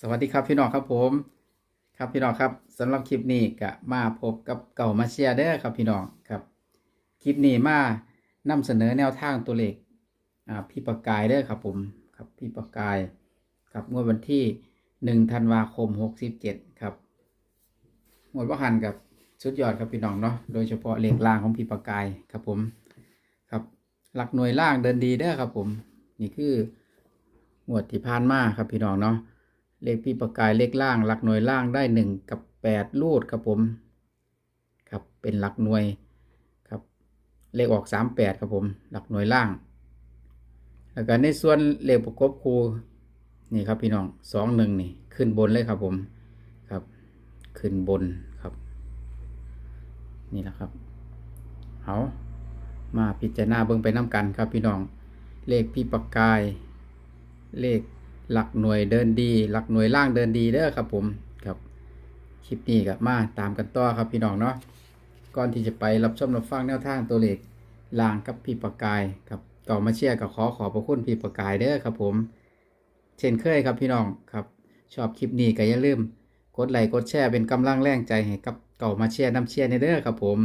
สวัสดีครับพี่น้องครับผม ครับพี่น้องครับสำหรับคลิปนี้ก็มาพบกับเก่ามาเชียร์เด้อครับพี่น้องครับ คลิปนี้มานำเสนอแนวทางตัวเลขอ่าพี่ประกายเด้อครับผมครับพี่ประกายครับงวดวันที่หนึ่งธันวาคมหกสิบเจ็ดครับงวดว่าหันกับสุดยอดครับพี่น้องเนาะโดยเฉพาะเลขล่างของพี่ประกายครับผมครับหลักหน่วยล่างเดินดีเด้อครับผม นี่คืองวดที่ผ่านมาครับพี่น้องเนาะ เลขพี่ประกายเลขล่างหลักหน่วยล่างได้หนึ่งกับแปดลูดครับผม ครับเป็นหลักหน่วยครับเลขออกสามแปดครับผม หลักหน่วยล่าง แล้วก็ในส่วนเลขประกบคูนี่ครับพี่น้องสองหนึ่งนี่ขึ้นบนเลยครับผมครับ ขึ้นบนครับ นี่แหละครับเอามาพิจารณาเบิ่งไปน้ำกันครับพี่น้อง เลขพี่ประกาย เลข หลักหน่วยเดินดี หลักหน่วยล่างเดินดีเด้อครับผมครับคลิปนี้ก็มาตามกันต่อครับพี่น้องเนาะก่อนที่จะไปรับชมรับฟังแนวทางตัวเลขล่างกับพี่ประกายครับต่อมาเชียร์กับขอขอบพระคุณพี่ประกายเด้อครับผม เช่นเคยครับพี่น้องครับ ชอบคลิปนี้ก็อย่าลืมกดไลค์กดแชร์เป็นกำลังแรงใจให้กับเก่ามาเชียร์น้ำเชียร์ในเด้อครับผม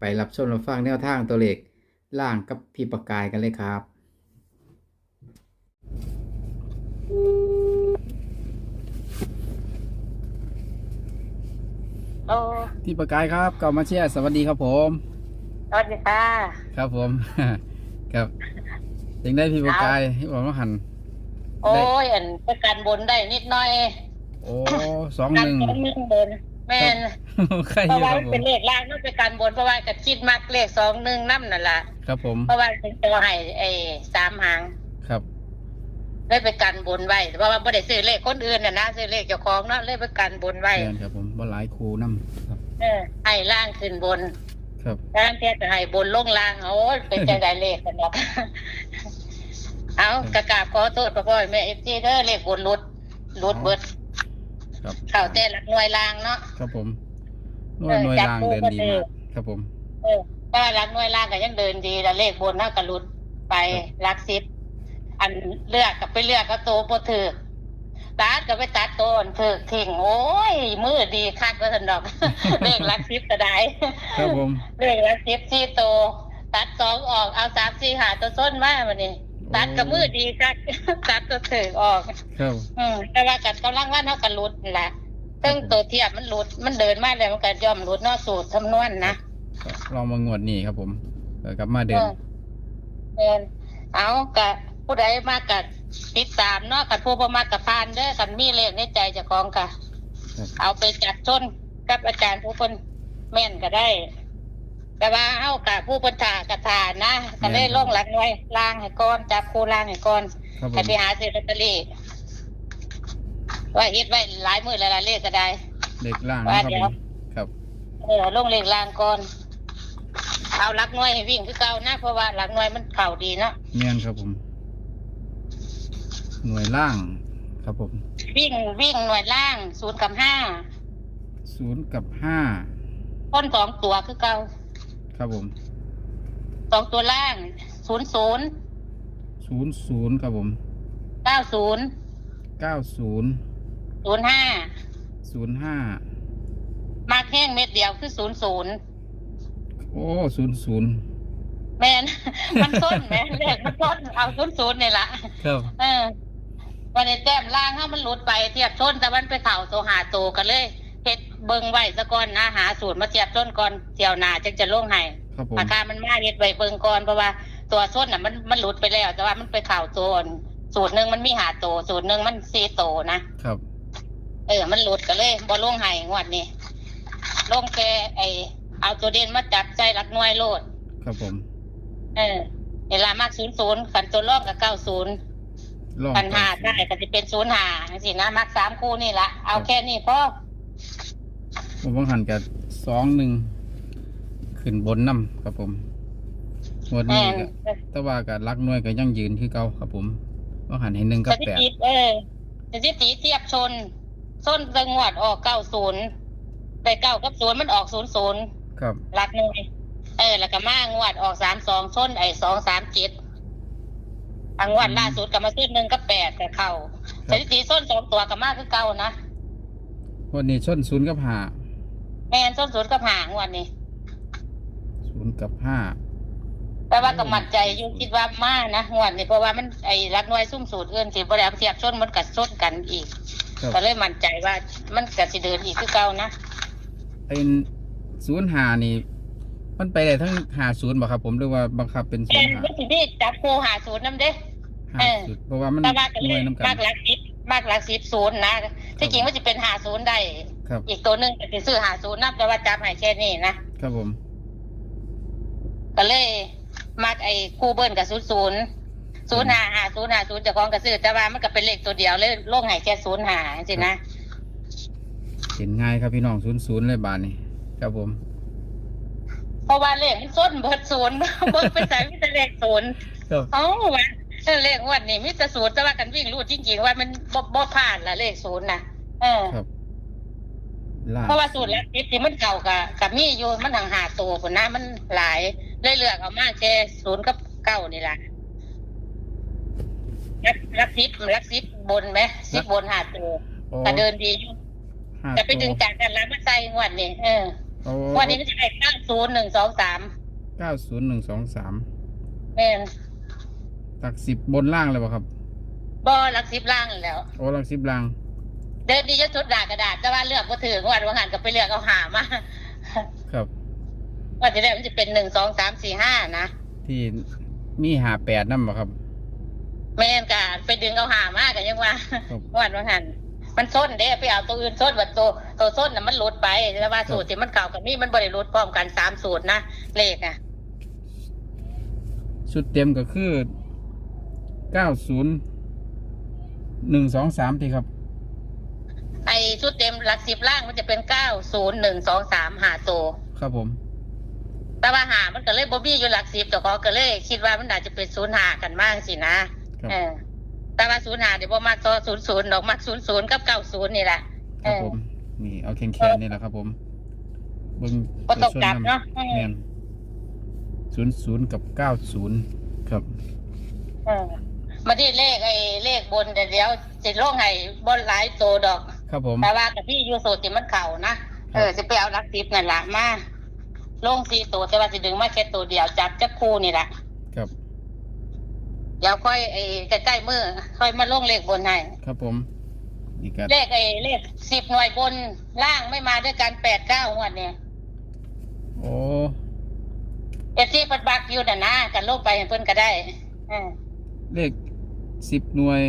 ไปรับชมรับฟังแนวทางตัวเลขล่างกับพี่ประกายกันเลยครับ โอ้พี่ประกายครับเก่ามาเชียร์สวัสดีครับผม สวัสดีค่ะครับผม ครับยังได้พี่ประกายที่บอกว่าหัน โอ้ยอันประกันบนได้นิดหน่อยโอ้สองกัหนึ่งสองหนึ่งบนแม่นใครอเพราะยู่ว่าครับมันผเป็นมเลขล่างมันเป็นการบนเพราะว่ากัคิดมักเลขสองหนึ่งน้ำนั่นแหละครับผมเพราะว่าเป็นตัวให้ไอ้สามหางครับ เลยไปกันบนไว้เพราะว่าไม่ได้ซื้อเลขคนอื่นน่ะนะซื้อเลขเจ้าของเนาะเลยไปกันบนไว้แมนครับผมว่าหลายครูน้ำครับ เออให้ล่างขึ้นบนครับ ล่างแค่จะให้บนลงล่างโอ้ยเป็นใจได้เลขกันเนาะเอากระกราบขอโทษพ่อพ่อแม่เอฟซีเด้อเลขบนรุดรุดเบิดครับ เข่าแต่หลักหน่วยล่างเนาะ ครับผมหน่วยเออหน่วยจับล่างคู่เดินก็ดีเดินมากครับผม เออแต่หลักหน่วยล่างก็ยังเดินดีแต่เลขบนน่ากระลุดไปครับหลักสิบ อันเลือกกับไปเลือกก็โตวบ่ถือตัดก็ไปตัดโตนถือทิ้งโอ้ยมือดีคักก็สันดอก เลขหลักสิบก็ได้ ครับผมเลขหลักสิบสี่โตวตัดสองออกเอาสามสี่หาตัวส้นมาวันนี้ตัดกับมือดีคักตัดตัวถือออก ครับ อืมแต่ว่ากัดกำลังว่าเนาะกันหลุดนั่นแหละซึ่งตัวเทียบมันหลุดมันเดินมาเลยมันก็ย่อมหลุดเนอกสูตรคำนวณนะครับลองมางวดนี้ครับผมเออกลับมาเดิน เออเดินเอากะ ผู้ใดมากัดติดตามเนาะกัดผู้ประมากับพานเด้อกันมีเลขในใจเจะของกะครับ เอาไปจัดชนกับอาจารย์ผู้คนแม่นก็ได้ แต่ว่าเอากะผู้ปัญชากระทานนะก็ได้ลงหลักหน่วยล่างให้ก่อนจับคู่ล่างให้ก่อนครับผให้มไปหาซื้อลอตเตอรี่ว่าเฮ็ดไว้หลายมือหลายๆเลขก็ได้ เด็กล่างว่านะครับเดี๋ผยว มครับเออลงเลขล่างก่อน เอาหลักหน่วยให้วิ่งคือเก่านะเพราะว่าหลักหน่วยมันเข่าดีเนาะ เมียนครับผม หน่วยล่างครับผมวิ่งวิ่งหน่วยล่างศูนย์กับห้าศูนย์กับห้าต้นสองตัวคือเก่าครับผมสองตัวล่างศูนย์ศูนย์ศูนย์ศูนย์ครับผมเก้าศูนย์เก้าศูนย์ศูนย์ห้าศูนย์ห้ามาแค่งเม็ดเดียวคือศูนย์ศูนย์โอ้ศูนย์ศูนย์แมนมันต้นแมนเลขมันต้นเอาศูนย์ศูนย์นี่ละครับเออ วันนี้แต้มล่างถ้ามันหลุดไปเทียบชนแต่มันไปเข่าตัวหาตัวกันเลยเฮ็ดเบิ่งไว้ซะก่อนนะหาสูตรมาเทียบชนก่อนเที่ยวหน้าจึงจะลงให้ครับผมราคามันมาเฮ็ดไว้เบิ่งก่อนเพราะว่าตัวชนน่ะมันมันหลุดไปแล้ว แต่ว่ามันไปเข่าตัวอันสูตรหนึ่งมันมีหาตัวสูตรหนึ่งมันสี่ตัวนะครับ เออ มันหลุดก็เลยบ่ลงให้งวดนี้ลงแค่ไอเอาตัวเด่นมาจับใจหลักหน่วยโลด ครับผม เออเวลามากศูนย์ศูนย์ขันตัวรอบกับเก้าศูนย์ล องปัญหาได้ก็จะเป็นศูนย์หาสินะมักสามคู่นี่ละเอาแค่นี้พอผมบังหันกับสองหนึ่งขึ้นบนน้ำครับผมงวดแม่นี้นก็แต่ว่ากับรักหน่วยก็ยังยืนคือเก่าครับผมบังหันให้หนึ่งสกับถิแปดติเออสถิติเทียบชนส้นจังหวัดออกเก้าศูนย์แต่เก้ากับศูนย์มันออกศูนย์ศูนย์ครับหลักหน่วยเออ แล้วก็มางวดออกสามสองส้นไอ้สองสามเจ็ด อังวดล่าสุดกับมาส้นหนึ่งกับแปดแต่เข่าครับสถิติส้นสองตัวกับมากคือเก่านะวันนี้ชนศูนย์กับห้าแม่นส้นศูนย์กับหางวันนี้ศูนย์กับห้าแต่ว่าก็มั่นใจอยู่คิดว่ามานะงวดนี้เพราะว่ามันไอ้รักน้อยซุ่มสูตรอื่นสิบ่ได้เอาเทียบชนมันกัดชนกันอีกครับก็เลยมั่นใจว่ามันก็สิเดินอีกคือเก่านะเป็นศูนย์ห้านี่ มันไปได้ทั้งห้าศูนย์บ่ครับผมหรือว่าบังคับเป็นศูแม่นนย์ห้ามันสิมีจับคู่หาศูนย์นำเด้ ห้าศูนย์เพราะว่ามันแต่ว่าก็หเลน่วยยน้ำกัมาน กหลักสิบมากหลักสิบศูนย์นะ ที่จริงมันจะเป็นหาศูนย์ได้ ครับ อีกตัวหนึ่งก็สิซื้อหาศูนย์นับแต่ว่าจับให้แค่นี้นะ ครับผม ก็เลยมากไอ้คู่เบิ้ลกับศูนย์ศูนย์ศูนย์หาหาศูนย์หาศูนย์จะคล้องกับซื้อแต่ว่ามันก็เป็นเลขตัวเดียวเลยโลกให้แค่ศูนย์หาสินะ เห็นง่ายครับพี่น้องศูนย์ศูนย์เลยบานนี่ครับผม เพราะว่าเลขมันส้นเบิดศูนย์เบิดเป็นสายมิตรเลขศูนย์ครับเอ้าว่าเลขงวันนี้มิตรศูนย์แต่ว่ากันวิ่งรูดจริงๆว่ามันบ่บ่ผ่านละเลขศูนย์นะเออ ครับล่าเพราะว่าสูตรแล้วทิศที่มันเก่ากับกับมีอยู่มันห่างหาตัวคนนะมันหลายเลยเลือกเอามาแค่ศูนย์กับเก้านี่แหละรักรักซิปรักซิปบนไหมซิปบนหาตัวโอ้แต่เดินดีอยู่ห้าแต่ไปตัวดึงจากกันแล้วมาใส่งวดนี่เออ โอ้งวันนี้มันจะได้เก้าศูนย์หนึ่งสองสามเก้าศูนย์หนึ่งสองสามแม่นหลักสิบบนล่างเลยป่ะครับบ่รักซิปล่างนั่นแหล้ว โอ้หลักสิบล่าง เดินดีจะสุดด่ากระดาษแต่ว่าเลือกก็ถืองวันวันหันก็ไปเลือกเอาหามาครับ ว่าจะได้มันจะเป็นหนึ่งสองสามสี่ห้านะที่มีหาแปดนั่นป่ะครับ แม่นกาไปดึงเอาหามากกันยังว่าครับ วันวันหัน มันส้นเด้ไปเอาตัวอื่นส้นว่าตัวตัวส้นน่ะมันหลุดไปแต่ว่าสูตรที่มันเก่ากับนี่มันบริรุดพร้อมกันสามสูตรนะเลขอะชุดเต็มก็คือเก้าศูนย์หนึ่งสองสามทีครับ ไอชุดเต็มหลักสิบล่างมันจะเป็นเก้าศูนย์หนึ่งสองสามหาตัวครับผม แต่ว่าหามันก็เลยบอบบี้อยู่หลักสิบแต่ก็ก็เลยคิดว่ามันอาจจะเป็นศูนย์หากันมากสินะครับเออ แต่ว่าศูนย์หาเดี๋ยวบ่มากตัวศูนย์ศูนย์ดอกมากศูนย์ศูนย์กับเก้าศูนย์นี่แหละคเอรับอ ผมนี่เอาแคนๆนี่แหละครับผมเบิ้งก็ตกจับเนาะ แมนศูนย์ศูนย์กับเก้าศูนย์ครับ เออมาที่เลขไอ้เลขบนเดี๋ยวจะลงให้บนหลายตัวดอก ครับผม แต่ว่ากับพี่อยูโซติมันเข่านะ เออจะไปเอาลักทิปนั่นละมาลงสี่ตัวแต่ว่าจะดึงมาแค่ตัวเดียวจับจับคู่นี่แหละครับ เดี๋ยวค่อยไอ้ใกล้ๆมือค่อยมาลงเลขบนให้ครับผมนี่ก็เลขไอ้เลขสิบหน่วยบนล่างไม่มาด้วยกันแปดเก้างวดเนี่ยโอ้เอฟซีปัดบักอยู่น่ะนะกันลงไปให้เพิ่นก็ได้เออเลขสิบหน่วย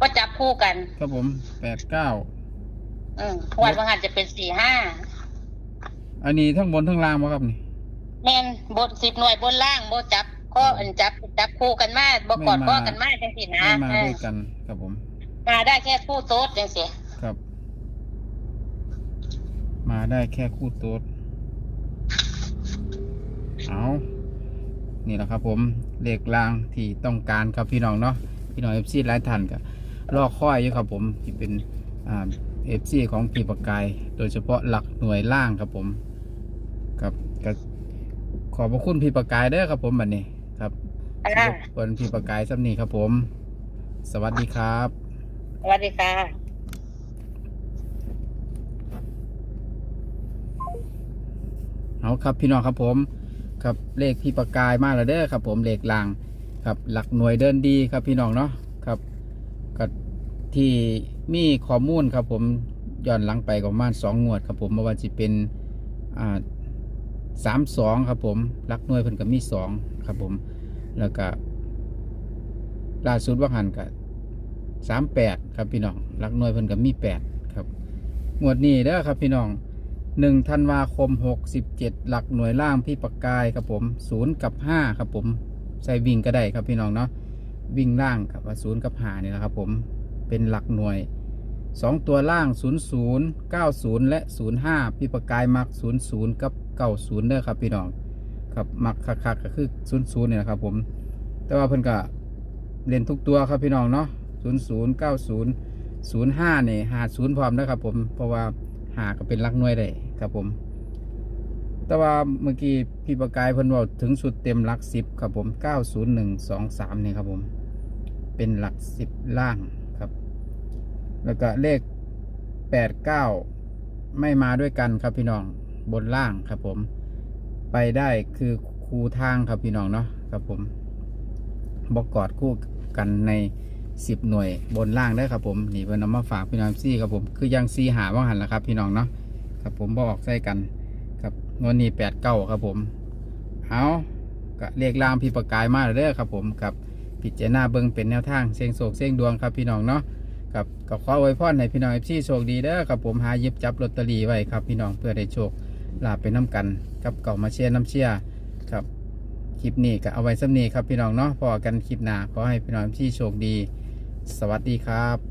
ก็จับคู่กัน ครับผมแปดเก้าอืมงวันบางหันจะเป็นสี่ห้าอันนี้ทั้งบนทั้งล่างป่ะครับนี่ แม่นบนสิบหน่วยบนล่างโบจับ ข้ออันจับจับคู่กันมาบกอดข้อกันมาจังสินะไม่มาเออด้วยกันครับผม มาได้แค่คู่โต๊ดจังสิครับ มาได้แค่คู่โต๊ดเอานี่แหละครับ ผมเลขล่างที่ต้องการครับพี่น้องเนาะพี่น้องเอฟซีหลายท่านก็รอคอยอยู่ครับผมที่เป็นอ่าเอฟซีของพี่ประกาย โดยเฉพาะหลักหน่วยล่างครับผม ครับก็ขอบพระคุณพี่ประกายเด้อครับผมบัดนี้ ครับอ่ารบกวนพี่ประกายสักนี้ครับผม สวัสดีครับ สวัสดีค่ะเอาครับพี่น้องครับผม ครับเลขพี่ประกายมาแล้วเด้อครับ ผมเลขลางครับ หลักหน่วยเดินดีครับพี่น้องเนาะครับก็ที่มีข้อมูลครับผมย้อนหลังไปก็ประมาณสองงวดครับผมไม่ว่าจะเป็นอ่า สามสองครับผมหลักหน่วยเพิ่นก็มีสองครับผม แล้วก็ล่าสุดว่าหันกับสามแปดครับพี่น้องหลักหน่วยเพิ่นก็มีแปดครับงวดนี้เด้อครับพี่น้องหนึ่งธันวาคมหกสิบเจ็ดหลักหน่วยล่างพี่ปากกายครับผมศูนย์กับห้าครับผมใส่วิ่งก็ได้ครับพี่น้องเนาะวิ่งล่างกับศูนย์กับห้านี่แหละครับผมเป็นหลักหน่วยสองตัวล่างศูนย์ศูนย์เก้าศูนย์และศูนย์ห้าพี่ปากกายมักศูนย์ศูนย์กับ เก้าศูนย์เด้อครับพี่น้องครับมักคักๆก็คือศูนย์ศูนย์นี่แหละครับผม แต่ว่าเพิ่นก็เล่นทุกตัวครับพี่น้องเนาะศูนย์ศูนย์เก้าศูนย์ศูนย์ห้าเนี่ยหาศูนย์พร้อมนะครับผมเพราะว่าหาก็เป็นลักหน่วยได้ครับผม แต่ว่าเมื่อกี้พี่ประกายเพิ่นบอกถึงสุดเต็มหลักสิบครับผมเก้าศูนย์หนึ่งสองสามนี่ครับผม เป็นหลักสิบล่างครับ แล้วก็เลขแปดเก้าไม่มาด้วยกันครับพี่น้อง บนล่างครับผม ไปได้คือคูทางครับพี่น้องเนาะครับผมบอกกอดคู่กันในสิบหน่วยบนล่างได้ครับผมนี่เพิ่นเอามาฝากพี่น้องซี่ครับผมคือยังซีหาว่างหันและครับ พี่น้องเนาะครับผมบอกใส่กันครับงวดนี้แปดเก้าครับผมเอาก็เรียกลามพี่ประกายมาเด้อครับผมกับพิจารณาเบิ่งเป็นแนวทางเสียงโศกเสียงดวงครับพี่น้องเนาะกับกับขออวยพรให้พี่น้องเอฟซีโชคดีเด้อครับผมหายิบจับลอตเตอรี่ไว้ครับพี่น้องเพื่อได้โชค ลาไปน้ำกันกับเก่ามาเชียร์น้ำเชียร์ครับคลิปนี้ก็เอาไว้สำนีครับพี่น้องเนาะพอกันคลิปหน้าขอให้พี่น้องที่โชคดี สวัสดีครับ